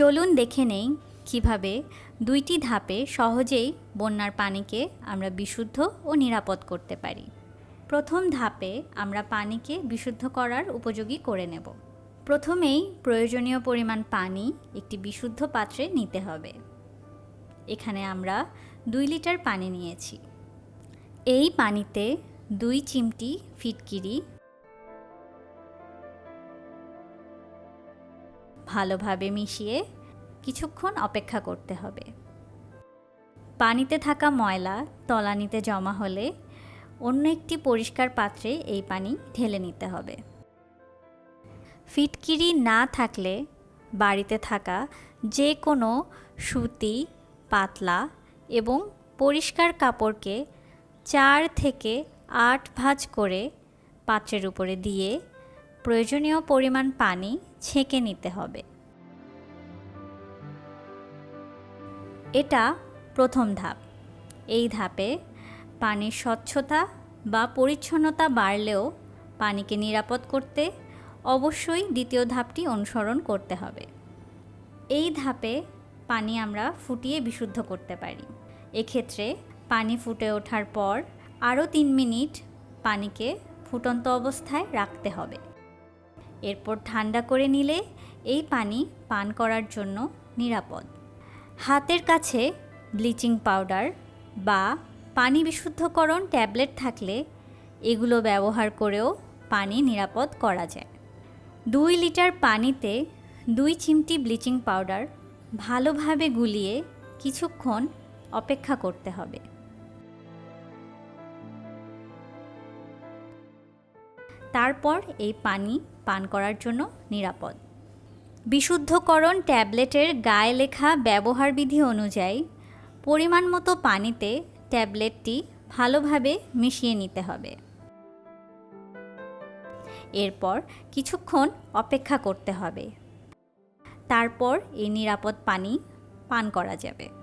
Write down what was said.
চলুন দেখে নেই কীভাবে দুইটি ধাপে সহজেই বন্যার পানিকে আমরা বিশুদ্ধ ও নিরাপদ করতে পারি। প্রথম ধাপে আমরা পানিকে বিশুদ্ধ করার উপযোগী করে নেব। প্রথমেই প্রয়োজনীয় পরিমাণ পানি একটি বিশুদ্ধ পাত্রে নিতে হবে। এখানে আমরা দুই লিটার পানি নিয়েছি। এই পানিতে দুই চিমটি ফিটকিরি ভালোভাবে মিশিয়ে কিছুক্ষণ অপেক্ষা করতে হবে। পানিতে থাকা ময়লা তলানিতে জমা হলে অন্য একটি পরিষ্কার পাত্রে এই পানি ঢেলে নিতে হবে। ফিটকিরি না থাকলে বাড়িতে থাকা যে কোনো সুতি, পাতলা এবং পরিষ্কার কাপড়কে চার থেকে আট ভাঁজ করে পাত্রের উপরে দিয়ে প্রয়োজনীয় পরিমাণ পানি ছেঁকে নিতে হবে। এটা প্রথম ধাপ। এই ধাপে পানির স্বচ্ছতা বা পরিচ্ছন্নতা বাড়লেও পানিকে নিরাপদ করতে অবশ্যই দ্বিতীয় ধাপটি অনুসরণ করতে হবে। এই ধাপে পানি আমরা ফুটিয়ে বিশুদ্ধ করতে পারি। এক্ষেত্রে পানি ফুটে ওঠার পর আরও তিন মিনিট পানিকে ফুটন্ত অবস্থায় রাখতে হবে। এরপর ঠান্ডা করে নিলে এই পানি পান করার জন্য নিরাপদ। হাতের কাছে ব্লিচিং পাউডার বা পানি বিশুদ্ধকরণ ট্যাবলেট থাকলে এগুলো ব্যবহার করেও পানি নিরাপদ করা যায়। দুই লিটার পানিতে দুই চিমটি ব্লিচিং পাউডার ভালোভাবে গুলিয়ে কিছুক্ষণ অপেক্ষা করতে হবে। তারপর এই পানি পান করার জন্য নিরাপদ। বিশুদ্ধকরণ ট্যাবলেটের গায়ে লেখা ব্যবহার বিধি অনুযায়ী পরিমাণ মতো পানিতে ট্যাবলেটটি ভালোভাবে মিশিয়ে নিতে হবে। এরপর কিছুক্ষণ অপেক্ষা করতে হবে। তারপর এই নিরাপদ পানি পান করা যাবে।